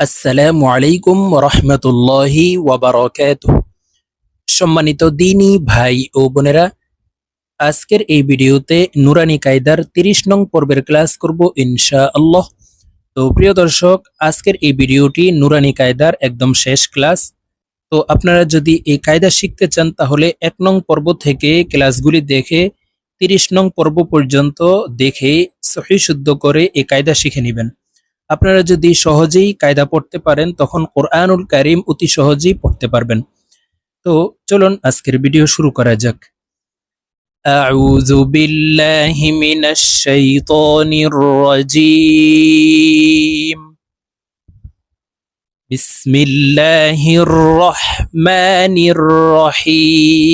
আসসালামু আলাইকুম রহমতুল্লাহি ওয়াবারকাত সম্মানিত দিনী ভাই ও বোনেরা, আজকের এই ভিডিওতে নুরানি কায়দার তিরিশ নং পর্বের ক্লাস করব ইনশা আল্লাহ তো প্রিয় দর্শক, আজকের এই ভিডিওটি নুরানি কায়দার একদম শেষ ক্লাস। তো আপনারা যদি এই কায়দা শিখতে চান, তাহলে এক নং পর্ব থেকে ক্লাসগুলি দেখে তিরিশ নং পর্ব পর্যন্ত দেখে সহি শুদ্ধ করে এই কায়দা শিখে নেবেন। আপনারা যদি সহজেই কায়দা পড়তে পারেন তখন কোরআনুল কারিম অতি সহজেই পড়তে পারবেন তো চলুন আজকের ভিডিও শুরু করা যাক أعوذ بالله من الشيطان الرجيم بسم الله الرحمن الرحيم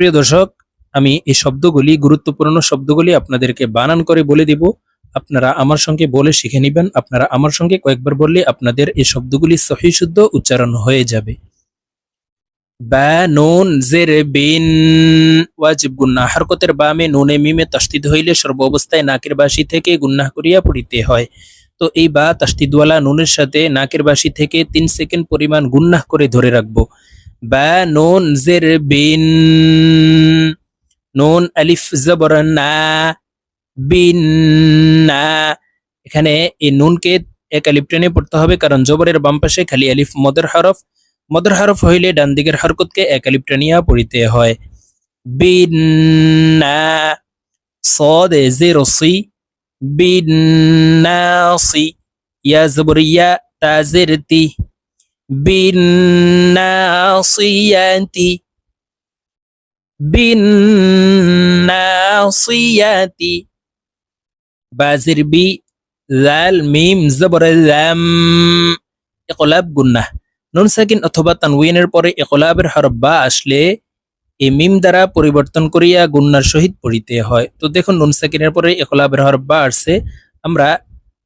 প্রিয় দর্শক আমি এই শব্দগুলি, গুরুত্বপূর্ণ শব্দগুলি আপনাদেরকে বানান করে বলে দিব। আপনারা আমার সঙ্গে বলে শিখে নেবেন। আপনারা আমার সঙ্গে কয়েকবার বললে আপনাদের এই শব্দগুলি সহি, শুদ্ধ উচ্চারণ হয়ে যাবে। গুন্না হরকতের বামে নুনে মিমে তাস্তিদ হইলে সর্ব অবস্থায় নাকের বাসি থেকে গুন্নাহ করিয়া পড়িতে হয়। তো এই বা তাস্তিদওয়ালা নুনের সাথে নাকের বাসি থেকে তিন সেকেন্ড পরিমাণ গুন্নাহ করে ধরে রাখব। বা নুন জের বিন নুন আলিফ জবর না বিন না এখানে এই নুনকে এক আলিফ টেনে পড়তে হবে কারণ জবরের বাম পাশে খালি আলিফ মদর হরফ মদর হরফ হইলে ডান দিকের হরকতকে এক আলিফ টেনিয়া পড়িতে হয় বিন না صاد زير صي بالناص يا زبريا تازرتي بالناصيات বিন্নাসিয়াতি বাজির বি জাল মিম জবর জাম ইকলাব গুন্না নুন সাকিন অথবা তানউইনের পরে ইকলাবের হরফ বা আসলে এই মিম দ্বারা পরিবর্তন করিয়া গুন্নার সহিত পড়িতে হয়। তো দেখুন, নুন সাকিনের পরে ইকলাবের হরফ বা আসছে। আমরা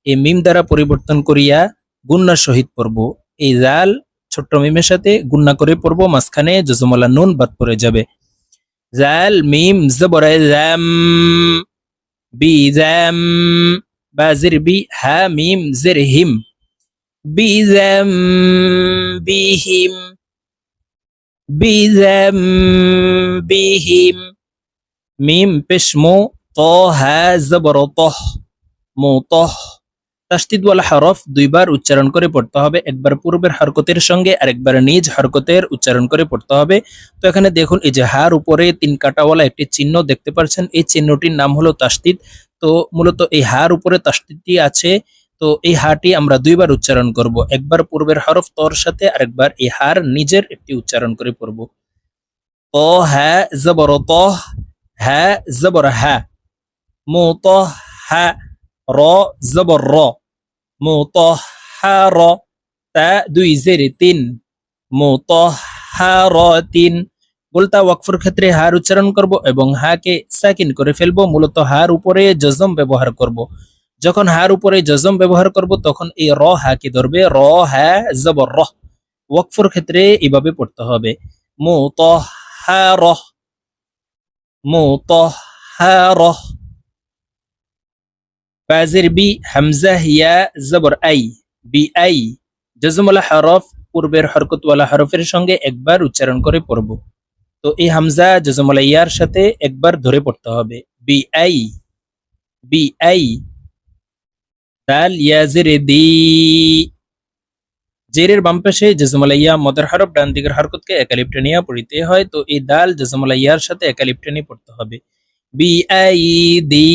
এই মিম দ্বারা পরিবর্তন করিয়া গুন্নার সহিত পড়ব। এই জাল ছোট্ট মিমের সাথে গুন্না করে পড়ব, মাঝখানে যজমলা নুন বাদ পড়ে যাবে। জাল মিম জবর জাম বি জাম বাজির বি হা মিম জের হিম বি জাম বিহিম বি জাম বিহিম মিম তাস্তিদওয়ালা হরফ দুইবার উচ্চারণ করে পড়তে হবে, একবার পূর্বের হরকতের সঙ্গে আরেকবার নিজ হরকতের উচ্চারণ করে পড়তে হবে। তো এখানে দেখুন, এই যে হার উপরে তিন কাটাওয়ালা একটি চিহ্ন দেখতে পাচ্ছেন, এই চিহ্নটির নাম হলো তাস্তিদ। তো মূলত এই হার উপরে তাস্তিদটি আছে, তো এই হাটি আমরা দুইবার উচ্চারণ করব, একবার পূর্বের হরফ তর সাথে আরেকবার এই হার নিজের একটি উচ্চারণ করে পড়ব। ত হ্যাঁ জবর তহ হ্যাঁ জবর হ্যাঁ মো তহ হ্যাঁ র, জবর, র। মুতহহার তা দুই জেরে তিন মুতহহারাতিন বলতা ওয়াকফের ক্ষেত্রে হার উচ্চারণ করব এবং হাকে সাকিন করে ফেলব মূলত হার উপরে জজম ব্যবহার করব যখন হার উপরে জজম ব্যবহার করব তখন এই র হাকে ধরবে র হা জবর রহ ওয়াকফের ক্ষেত্রে এইভাবে পড়তে হবে মুতহহারহ মুতহহারহ বাজের বি হামজা হিয়া জবর আই বি আই জজমওয়ালা হরফ পূর্বের হরকতওয়ালা হরফের সঙ্গে একবার উচ্চারণ করে পড়ব। তো এই হামজা জজমওয়ালা ইয়ার সাথে একবার ধরে পড়তে হবে। বি আই বি আই দাল ইয়া জেরে দি জেরের বাম পাশে জজমওয়ালা ইয়া মদের হরফ ডান দিকের হরকতকে একালিপ্টে নিয়ে পড়িতে হয়। তো এই দাল জজমওয়ালা ইয়ার সাথে একালিপ্টে নিয়ে পড়তে হবে। বি আই দি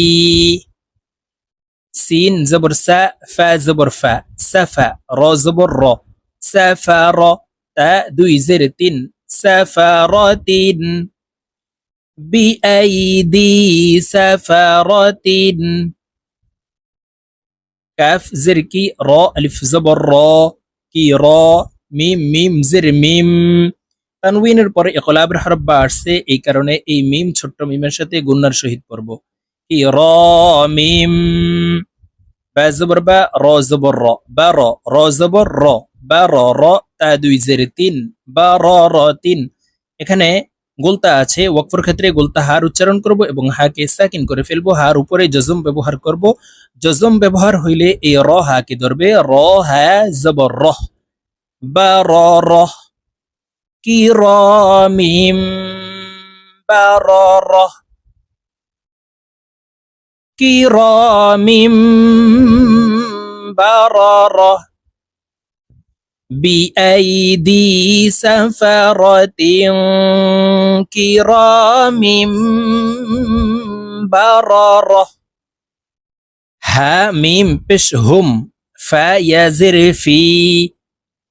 সিন জবর সা ফা জবর ফা সাফা র জবর র সাফা র তা দুই জের তিন সাফা র তিন বিআইদি সাফারাতিন কাফ জের কি র আলিফ জবর র কি র মিম মিম জের মিম তানউইনের পরে ইকলাবের হরফ বা আসছে এই কারণে এই মিম ছোট্ট মিমের সাথে গুন্নার শহীদ পড়ব কি র মিম বা জবর বা র জবর র বা র র জবর র বা র র তা দুই জের তিন বা র র তিন এখানে গোলতা আছে, ওয়াকফর ক্ষেত্রে গোলতা হার উচ্চারণ করব এবং হাকে সাকিন করে ফেলব, হার উপরে জজম ব্যবহার করব। জজম ব্যবহার হইলে এই র হাকে ধরবে, র হা জবর রহ বা র রহ কি র মিম, বা র রহ كرام بررة بأيدي سفرة كرام بررة. ها بشهم بش هم فيزر في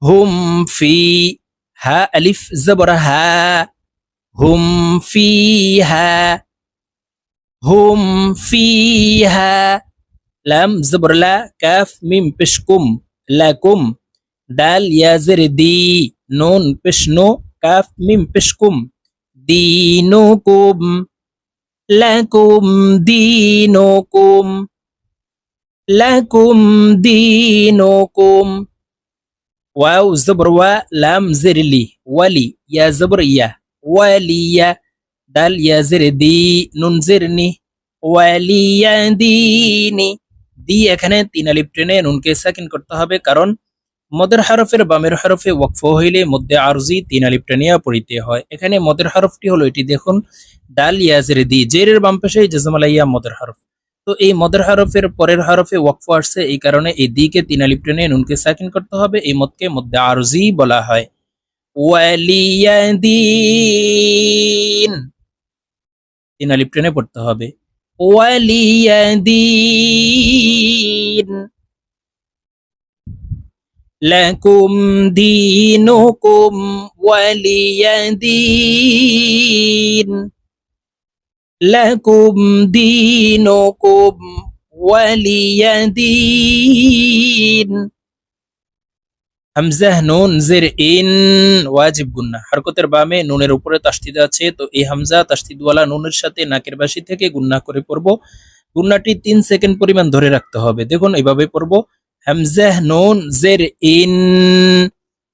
هم في ها ألف زبرها هم فيها هم فيها. لم زبر لا كاف ميم بشكم لكم. دال يا زر دي نون بشنو كاف ميم بشكم. دينكم لكم دينكم. لكم دينكم. واو زبر و لام زر لي ولي. يا زبر يا ولي يا দাল ইয়াজের দি নুন জেরনি ওয়ালিয়া দিনি দি এখানে তিন আলিফ টেনে নুনকে সাকিন করতে হবে কারণ মদের হরফের বামের হরফে ওয়াকফ হইলে মধ্যে আরজি তিন আলিফ টানিয়া পড়িতে হয় এখানে মদের হরফটি হলো এটি দেখুন ডাল ইয়াজের দি জেরের বাম পাশে জজমালাইয়া মদের হরফ তো এই মদের হরফের পরের হরফে ওয়াকফ আসছে এই কারণে এই দিকে তিন আলিফ টেনে নুনকে সাকিন করতে হবে এই মদকে মধ্যে আরজি বলা হয় ওয়ালিয়াদিন তিন আলিফ টেনে পড়তে হবে। ওয়ালিয়াদিন লাকুম দীনুকুম ওয়ালিয়াদিন লাকুম দীনুকুম ওয়ালিয়াদিন। হামজাহ নুন জের ইন ওয়াজিব গুন্না হরকতের বামে নুনের উপরে তাস্তিদ আছে, তো এই হামজা তাস্তিদওয়ালা নুনের সাথে নাকের বাসি থেকে গুন্না করে পড়ব। গুন্নাটি তিন সেকেন্ড পরিমাণ ধরে রাখতে হবে। দেখুন, এইভাবে পড়ব। হামজাহ নুন জের ইন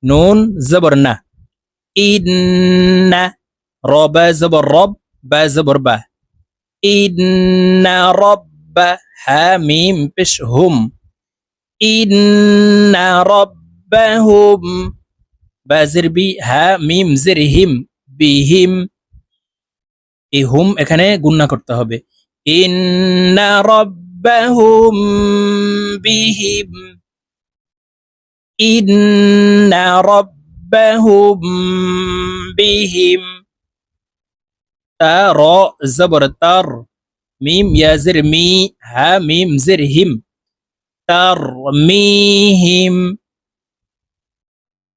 নুন জবর না। ইন্না রবা জবর রব, বা জবর বা। ইন্না রব্বা হা মিম পেশ হুম। ইন্না রব্বাহুম বা জের বি হা মিম জের হিম বিহিম এই হুম এখানে গুন্না করতে হবে ইন্না রব্বাহুম বিহিম ইন্না রব্বাহুম বিহিম তার জবর তার মিম ইয়াজের মি হা মিম জের হিম তার মিহিম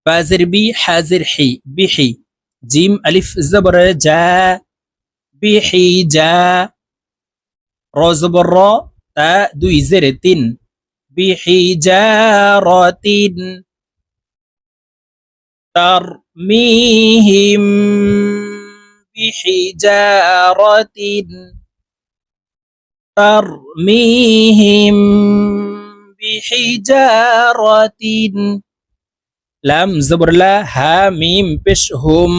بازر بي حازر حي بحي جيم ألف زبر جا. بحي جا. روز برا تا دوي زرتين بحجارة ترميهم. بحجارتين ترميهم. بحجارة লাম জবরলা হা, মিম, পেশ, হুম।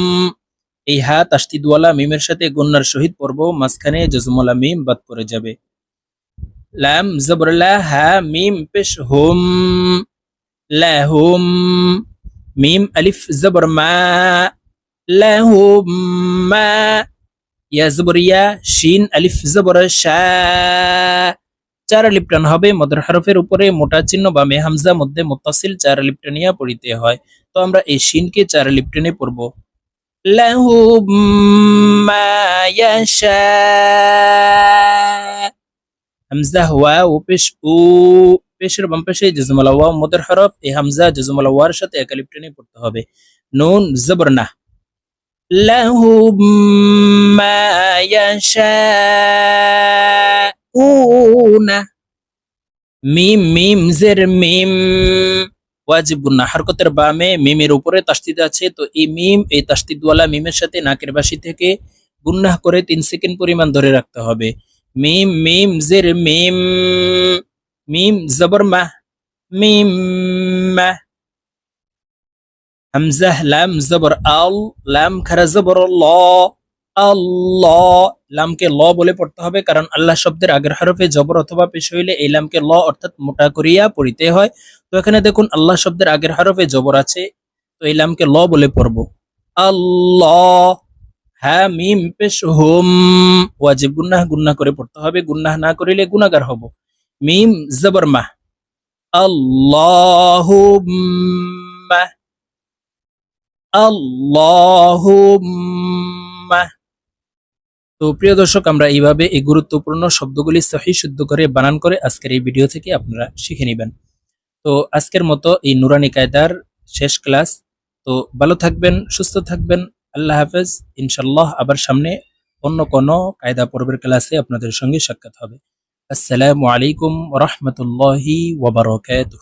এই হা তাস্তিদওয়ালা মিমের সাথে গুন্নার শহীদ পর্ব, মাঝখানে জজমলা মিম বাদ পড়ে যাবে। লাম, জবর লা, হা, মিম, পেশ, হুম। লাহুম মিম, আলিফ, জবর, মা। লাহুম মা। ইয়া, জবর, ইয়া, শিন, আলিফ, জবর, শা। চার আলিফ টান হবে। মদর হরফের উপরে মোটা চিহ্ন বা মেহামজা মধ্যে মুত্তাসিল চার আলিফ টানিয়া পড়িতে হয়। তো আমরা এই শিনকে চার আলিফ টেনে পড়ব। ইয়াশা। হামজা ওয়া ও পেশ উ। পেশের বাম পাশে জজমালা ওয়া মদর হরফ। এই হামজা, জজমালা ওয়ার সাথে এক আলিফ টেনে পড়তে হবে। নুন, জবর না। লাহুম মা ইয়াশাউনা মিম মিম জের মিম গুন্না হরকতের বামে মিমের উপরে তাস্তিদ আছে তো এই মিম এই তাস্তিদওয়ালা মিমের সাথে নাকের বাসি থেকে গুন্নাহ করে তিন সেকেন্ড পরিমাণ ধরে রাখতে হবে মিম মিম জের মিম মিম জবর মাহ মিম মাহ হামজাহ লাম জবর আল লাম খারা জবর ল আল্লাহ, লামকে ল বলে পড়তে হবে, কারণ আল্লাহ শব্দের আগের হরফে জবর অথবা পেশ হইলে এই লামকে ল অর্থাৎ মোটা করিয়া পড়িতে হয়। তো এখানে দেখুন, আল্লাহ শব্দের আগের হরফে জবর আছে, তো এই লামকে ল বলে পড়ব। আল্লাহ হ্যাঁ মিম পেশ হুম, ওয়াজিব গুন্নাহ গুন্নাহ করে পড়তে হবে, গুন্নাহ না করিলে গুনাহগার হব। মিম, জবর মাহ আল্লাহুম্মা। আল্লাহুম্মা। তো প্রিয় দর্শক, আমরা এইভাবে এই গুরুত্বপূর্ণ শব্দগুলি সহি শুদ্ধ করে বানান করে আজকের এই ভিডিও থেকে আপনারা শিখে নেবেন। তো আজকের মতো এই নুরানি কায়দার শেষ ক্লাস। তো ভালো থাকবেন, সুস্থ থাকবেন। আল্লাহ হাফেজ। ইনশাল্লাহ আবার সামনে অন্য কোনো কায়দা পর্বের ক্লাসে আপনাদের সঙ্গে সাক্ষাৎ হবে। আসসালামু আলাইকুম রহমতুল্লাহি ওবরাকাতুহ